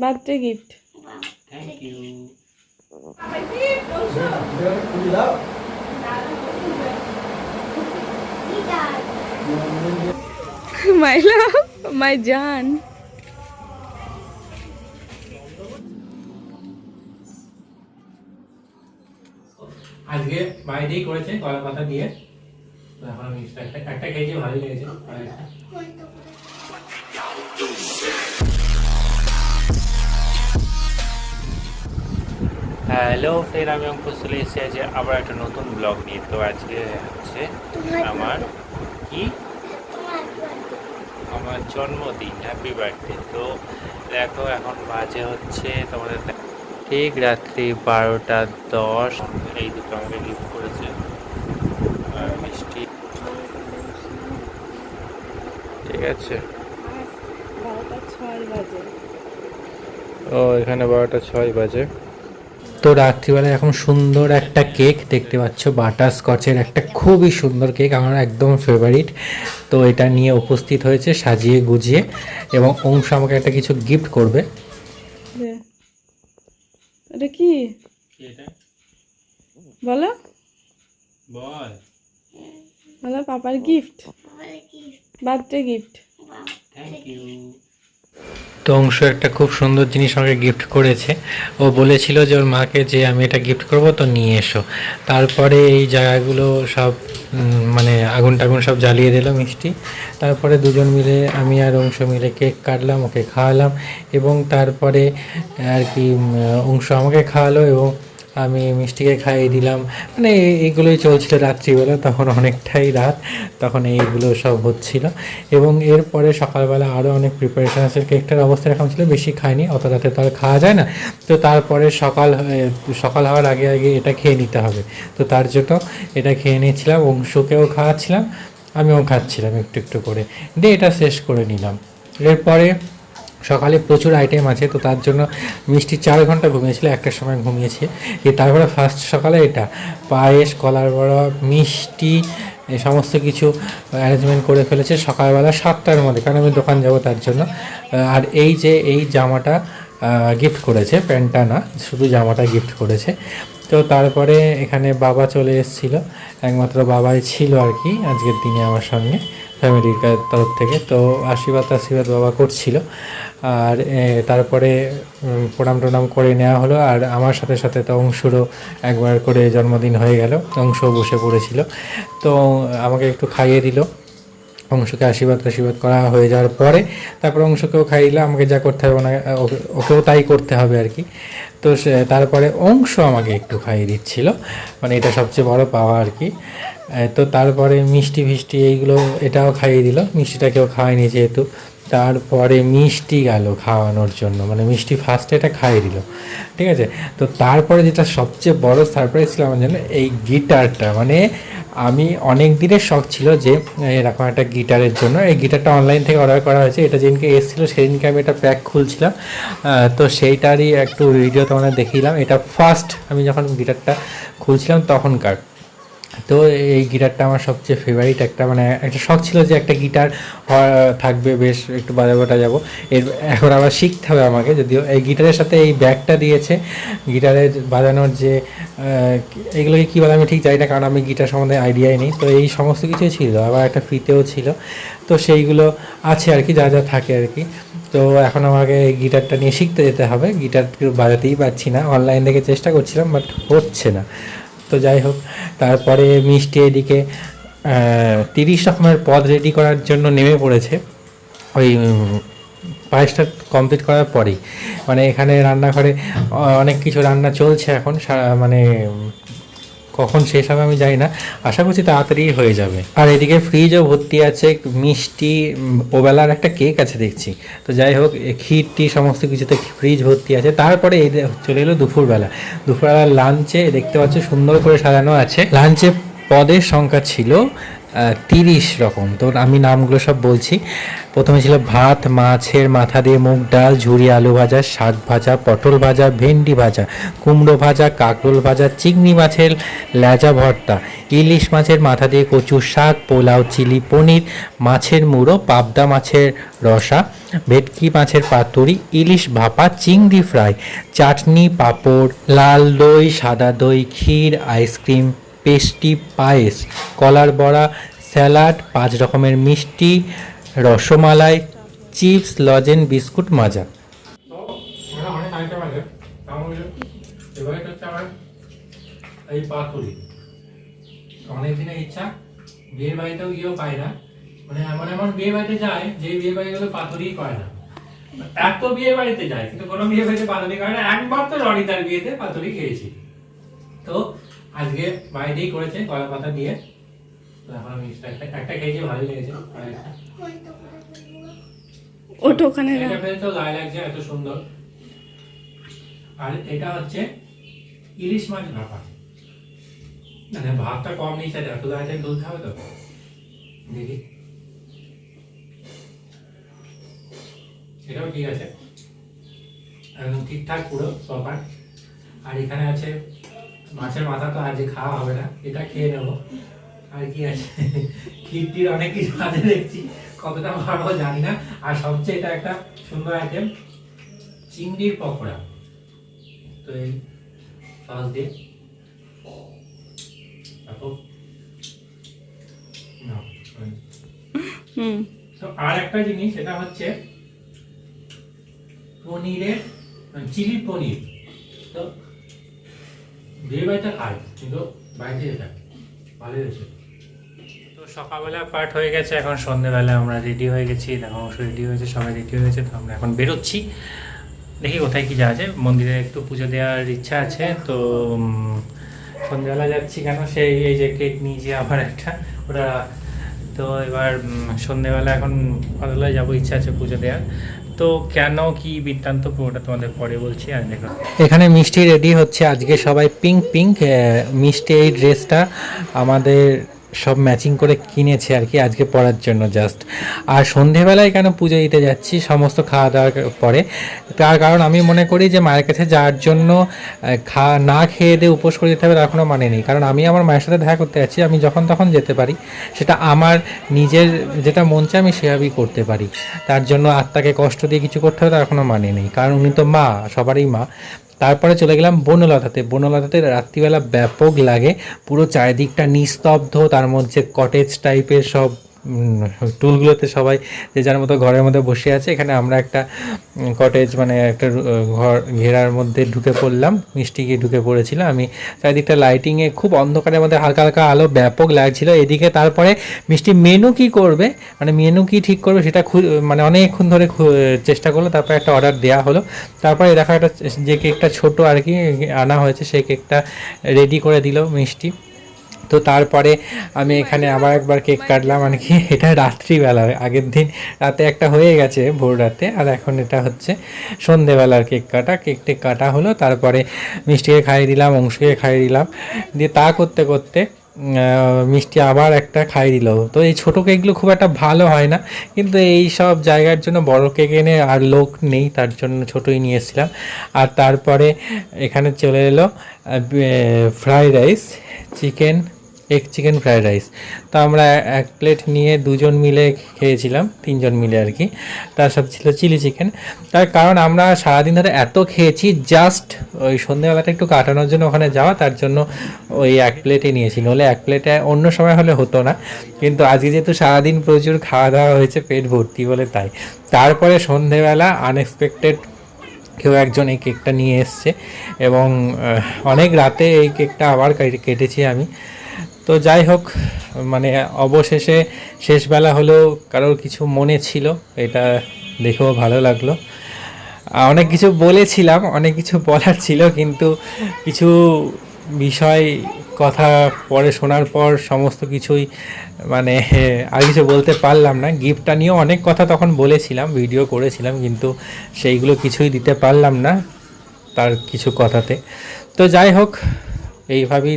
Birthday gift thank you my love my জান। আজকে বাইরেই করেছে কলা পাতা দিয়ে। এখন আমি একটা একটা খেয়েছি ভালোই লেগেছে। হ্যালো ফের আমি অঙ্কুশ চলে এসেছি আজ আবার একটা নতুন ব্লগ নিয়ে। তো আজকে হচ্ছে আমার কি? আমার জন্মদিন হ্যাপি বার্থডে তো দেখো এখন বাজে হচ্ছে তোমাদের ঠিক রাত্রি বারোটা দশ। এই দুটো আমাকে গিফট করেছে আর মিষ্টি বাজে ও এখানে বারোটা ছয় বাজে। তো রাত্রিবেলায় এখন সুন্দর একটা কেক দেখতে পাচ্ছ বাটার স্কচের একটা খুবই সুন্দর কেক আমার একদম ফেভারিট তো এটা নিয়ে উপস্থিত হয়েছে সাজিয়ে গুজিয়ে এবং অংশ আমাকে একটা কিছু গিফট করবে। এটা কি? বলো। বল। বলো পাপার gift birthday gift. Thank you তো অংশ একটা খুব সুন্দর জিনিস আমাকে গিফট করেছে। ও বলেছিল যে ওর মাকে যে আমি এটা গিফট করব তো নিয়ে এসো। তারপরে এই জায়গাগুলো সব মানে আগুন টাগুন সব জ্বালিয়ে দিল মিষ্টি। তারপরে দুজন মিলে আমি আর অংশ মিলে কেক কাটলাম ওকে খাওয়ালাম এবং তারপরে আর কি অংশ আমাকে খাওয়ালো এবং আমি মিষ্টিকে খাইয়ে দিলাম। মানে এই- এইগুলোই চলছিল রাত্রিবেলা, তখন অনেকটাই রাত, তখন এইগুলো সব হচ্ছিল। এবং এরপরে সকালবেলা আরও অনেক প্রিপারেশন আছে। কেকটার অবস্থা এরকম ছিল, বেশি খাইনি, অত রাতে তো আর খাওয়া যায় না। তো তারপরে সকাল সকাল হওয়ার আগে আগে এটা খেয়ে নিতে হবে। তো তার জন্য এটা খেয়ে নিচ্ছিলাম অংশুকেও খাওয়াচ্ছিলাম, আমিও খাচ্ছিলাম একটু একটু করে। দিয়ে এটা শেষ করে নিলাম। এরপরে সকালে প্রচুর আইটেম আছে, তো তার জন্য মিষ্টি চার ঘণ্টা ঘুমিয়েছিল, একটার সময় ঘুমিয়েছে। তারপরে ফার্স্ট সকালে এটা, পায়েস, কলার বড়া, মিষ্টি সমস্ত কিছু অ্যারেঞ্জমেন্ট করে ফেলেছে সকালবেলা সাতটার মধ্যে, কারণ আমি দোকান যাব তার জন্য। আর এই যে এই জামাটা গিফট করেছে, প্যান্টটা না, শুধু জামাটা গিফট করেছে। তো তারপরে এখানে বাবা চলে এসেছিল, একমাত্র বাবাই ছিল আর কি, আজকের দিনে আমার সঙ্গে। ফ্যামিলির তরফ থেকে। তো আশীর্বাদ আশীর্বাদ বাবা করছিল। আর তারপরে প্রণাম টনাম করে নেওয়া হলো। আর আমার সাথে সাথে তো অংশুরও একবার করে জন্মদিন হয়ে গেল। অংশও বসে পড়েছিল। তো আমাকে একটু খাইয়ে দিল। অংশকে আশীর্বাদ আশীর্বাদ করা হয়ে যাওয়ার পরে তারপর অংশকেও খাইলে আমাকে যা করতে হবে ওকে- ওকেও তাই করতে হবে আর কি। তো সে, তারপরে অংশ আমাকে একটু খাইয়ে দিচ্ছিল। মানে এটা সবচেয়ে বড় পাওয়া আর কি। তো তারপরে মিষ্টি ফিষ্টি এইগুলো এটাও খাইয়ে দিল। মিষ্টিটা কেউ খাওয়ায়নি যেহেতু। তারপরে মিষ্টি গেল খাওয়ানোর জন্য। মানে মিষ্টি ফার্স্টে এটা খাইয়ে দিল। ঠিক আছে? তো তারপরে যেটা সবচেয়ে বড় সারপ্রাইজ ছিল আমার জন্য, এই গিটারটা মানে আমি অনেক দিনের শখ ছিল যে এরকম একটা গিটারের জন্য। এই গিটারটা অনলাইন থেকে অর্ডার করা হয়েছে। এটা যেদিনকে এসেছিল, সেদিনকে আমি এটা প্যাক খুলছিলাম। তো সেইটারই একটু ভিডিও তোমাদের দেখিলাম এটা ফার্স্ট আমি যখন গিটারটা খুলছিলাম তখনকার। তো এই গিটারটা আমার সবচেয়ে ফেভারিট একটা মানে একটা শখ ছিল যে একটা গিটার থাকবে, বেশ একটু বাজাবো টাজাবো এর, এখন আবার শিখতে হবে আমাকে, যদিও এই গিটারের সাথে এই ব্যাগটা দিয়েছে, গিটারের বাজানোর যে এগুলোকে কী বলে আমি ঠিক জানি না, কারণ আমি গিটার সম্বন্ধে আইডিয়াই নেই। তো এই সমস্ত কিছুই ছিল, আবার একটা ফ্রিতেও ছিল। তো সেইগুলো আছে আর কি, যা যা থাকে আর কি। তো এখন আমাকে গিটারটা নিয়ে শিখতে যেতে হবে। গিটার বাজাতেই পারছি না, অনলাইন থেকে চেষ্টা করছিলাম, বাট হচ্ছে না। তো যাই হোক, তারপরে মিষ্টি এদিকে তিরিশ রকমের পদ রেডি করার জন্য নেমে পড়েছে। ওই পায়েসটা কমপ্লিট করার পরেই। মানে এখানে রান্নাঘরে অনেক কিছু রান্না চলছে এখন, সারা- মানে কখন শেষ হবে আমি জানি না। আশা করছি তাড়াতাড়ি হয়ে যাবে। আর এদিকে ফ্রিজও ভর্তি আছে, মিষ্টি ওবেলার একটা কেক আছে দেখছি। তো যাই হোক ক্ষীর টি সমস্ত কিছুতে ফ্রিজ ভর্তি আছে। তারপরে এই চলে এলো দুপুরবেলা। দুপুরবেলা লাঞ্চে দেখতে পাচ্ছ সুন্দর করে সাজানো আছে। লাঞ্চে পদের সংখ্যা ছিল তিরিশ রকম। তো আমি নামগুলো সব বলছি। প্রথমে ছিল ভাত, মাছের মাথা দিয়ে মুগ ডাল, ঝুরি আলু ভাজা, শাক ভাজা, পটল ভাজা, ভেন্ডি ভাজা, কুমড়ো ভাজা, কাঁকরোল ভাজা, চিংড়ি মাছের লেজা ভর্তা, ইলিশ মাছের মাথা দিয়ে কচু শাক, পোলাও, চিলি পনির, মাছের মুড়ো, পাবদা মাছের রসা, ভেটকি মাছের পাতুরি, ইলিশ ভাপা, চিংড়ি ফ্রাই, চাটনি, পাঁপড়, লাল দই, সাদা দই, ক্ষীর, আইসক্রিম পেস্টি পায়েস, কলার বড়া, স্যালাড, পাঁচ রকমের মিষ্টি, রসমালাই, চিপস, লজেন বিস্কুট মাজা। এই পাতুরি অনেক দিনের ইচ্ছা বিয়ে বাড়িতেও গিয়েও পাই না। মানে এমন এমন বিয়ে বাড়িতে যায়, যে বিয়ে বাড়িগুলো পাতুরি করে না। এত বিয়ে বাড়িতে যায়, কিন্তু কোনো বিয়ে বাড়িতে পাতুরি করে না। একবার তো রনিতার বিয়েতে পাতুরি খেয়েছি। তো আজকে বাড়িতেই করেছে কলা পাতা দিয়ে। এখন আমি একটা খেয়েছি ভালোই লেগেছে ওটা ওখানে রাখ। গায়ে লাগছে এত সুন্দর। আর এটা হচ্ছে ইলিশ মাছ ভাপা। মানে ভাতটা কম নিচ্ছে এত গাছে দুধ খাবে তো? দেখি। এটাও ঠিক আছে। একদম ঠিকঠাক পুরো সবার আর এখানে আছে মাছের মাথা তো আজকে খাওয়া হবে না এটা খেয়ে নেব। আর কি আছে? ক্ষীরটির অনেক কিছু আছে দেখছি কতটা ভালো জানি না। আর সবচেয়ে এটা একটা সুন্দর আইটেম চিংড়ির পকোড়া। তো এই সস দিয়ে। তো আর একটা জিনিস সেটা হচ্ছে পনিরের চিলি পনির। তো বিয়ে বাড়িতে কিন্তু বাড়িতে যেটা ভালো হয়েছে। তো সকালবেলা পাঠ হয়ে গেছে, এখন সন্ধেবেলা আমরা রেডি হয়ে গেছি, দেখো অবশ্য রেডি হয়েছে, সবাই রেডি হয়ে গেছে তো আমরা এখন বেরোচ্ছি। দেখি কোথায় কি যাওয়া যায়। মন্দিরে একটু পুজো দেওয়ার ইচ্ছা আছে, তো সন্ধ্যেবেলা যাচ্ছি কেন? সেই, এই যে কেক নিয়েছি আবার একটা, ওটা, তো এবার সন্ধ্যেবেলা এখন সন্ধ্যেবেলায় যাব, ইচ্ছা আছে পুজো দেওয়ার। তো কেন কি বৃত্তান্ত পুরোটা তোমাদের পরে বলছি আর দেখো। এখানে মিষ্টি রেডি হচ্ছে, আজকে সবাই পিঙ্ক পিঙ্ক মিষ্টি এই ড্রেসটা আমাদের সব ম্যাচিং করে কিনেছে আর কি আজকে পড়ার জন্য জাস্ট আর সন্ধেবেলায় কেন পুজো দিতে যাচ্ছি, সমস্ত খাওয়া দাওয়ার পরে। তার কারণ আমি মনে করি যে মায়ের কাছে যাওয়ার জন্য খা, না খেয়ে দিয়ে উপোস করে যেতে হবে তার কোনো মানে নেই। কারণ আমি আমার মায়ের সাথে দেখা করতে যাচ্ছি, আমি যখন তখন যেতে পারি। সেটা আমার নিজের যেটা মন চায় আমি সেভাবেই করতে পারি। তার জন্য আত্মাকে কষ্ট দিয়ে কিছু করতে হবে তার কোনো মানে নেই। কারণ উনি তো মা, সবারই মা। তারপরে চলে গেলাম বনলতাতে। বনলতাতে রাত্রিবেলা ব্যাপক লাগে। পুরো চারিদিকটা নিস্তব্ধ, তার মধ্যে কটেজ টাইপের সব টুলগুলোতে সবাই যে যার মতো ঘরের মধ্যে বসে আছে, এখানে আমরা একটা কটেজ মানে একটা ঘর, ঘেরার মধ্যে ঢুকে পড়লাম, মিষ্টি গিয়ে ঢুকে পড়েছিলাম আমি চারিদিকটা লাইটিংয়ে খুব অন্ধকারের মধ্যে হালকা হালকা আলো ব্যাপক লাগছিল। এদিকে তারপরে মিষ্টি মেনু কি করবে? মানে মেনু কি ঠিক করবে সেটা মানে অনেকক্ষণ ধরে চেষ্টা করল, তারপরে একটা অর্ডার দেওয়া হলো। তারপরে দেখো একটা, যে কেকটা ছোট আর কি আনা হয়েছে, সেই কেকটা রেডি করে দিল মিষ্টি। তো তারপরে আমি এখানে আবার একবার কেক কাটলাম আর কি এটা রাত্রিবেলা, আগের দিন রাতে একটা হয়ে গেছে ভোর রাতে, আর এখন এটা হচ্ছে সন্ধেবেলার কেক কাটা কেক টেক কাটা হলো, তারপরে মিষ্টিকে খাইয়ে দিলাম, অংশকে খাইয়ে দিলাম, দিয়ে তা করতে করতে মিষ্টি আবার একটা খাই দিল। তো এই ছোট কেকগুলো খুব একটা ভালো হয় না। কিন্তু এই সব জায়গার জন্য বড় কেক এনে আর লোক নেই, তার জন্য ছোটই নিয়ে এসেছিলাম। আর তারপরে এখানে চলে এলো fried rice chicken egg chicken fried rice তো আমরা এক প্লেট নিয়ে দুজন মিলে খেয়েছিলাম, তিনজন মিলে আর কি। তার সাথে ছিল চিলি চিকেন তার কারণ আমরা সারাদিন ধরে এত খেয়েছি জাস্ট ওই সন্ধ্যেবেলাটা একটু কাটানোর জন্য ওখানে যাওয়া, তার জন্য ওই এক প্লেটে নিয়েছি নলে এক প্লেটে অন্য সময় হলে হতো না। কিন্তু আজকে যেহেতু সারাদিন প্রচুর খাওয়া দাওয়া হয়েছে, পেট ভর্তি বলে তাই। তারপরে সন্ধেবেলা আনএক্সপেক্টেড কেউ একজন এই কেকটা নিয়ে এসছে এবং অনেক রাতে এই কেকটা আবার কেটেছি আমি। তো যাই হোক মানে অবশেষে শেষবেলা হলেও কারোর কিছু মনে ছিল, এটা দেখেও ভালো লাগল। অনেক কিছু বলেছিলাম, অনেক কিছু বলার ছিল, কিন্তু কিছু বিষয়, কথা পরে শোনার পর সমস্ত কিছুই মানে আর কিছু বলতে পারলাম না। গিফটটা নিয়েও অনেক কথা তখন বলেছিলাম, ভিডিও করেছিলাম, কিন্তু সেইগুলো কিছুই দিতে পারলাম না তার কিছু কথাতে। তো যাই হোক, এইভাবেই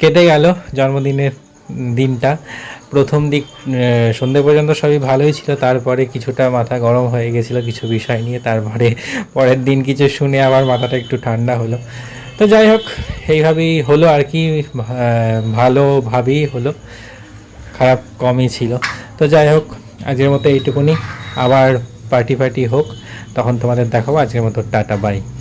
কেটে গেল জন্মদিনের দিনটা। প্রথম দিক সন্ধে পর্যন্ত সবই ভালোই ছিল, তারপরে কিছুটা মাথা গরম হয়ে গেছিল কিছু বিষয় নিয়ে, তারপরে পরের দিন কিছু শুনে আবার মাথাটা একটু ঠান্ডা হলো। তো যাই হোক, এইভাবেই হলো আর কি ভালোভাবেই হলো, খারাপ কমই ছিল। তো যাই হোক, আজকের মতো এইটুকুনি, আবার পার্টি পার্টি হোক, তখন তোমাদের দেখাবো, আজকের মতো টাটা, বাই।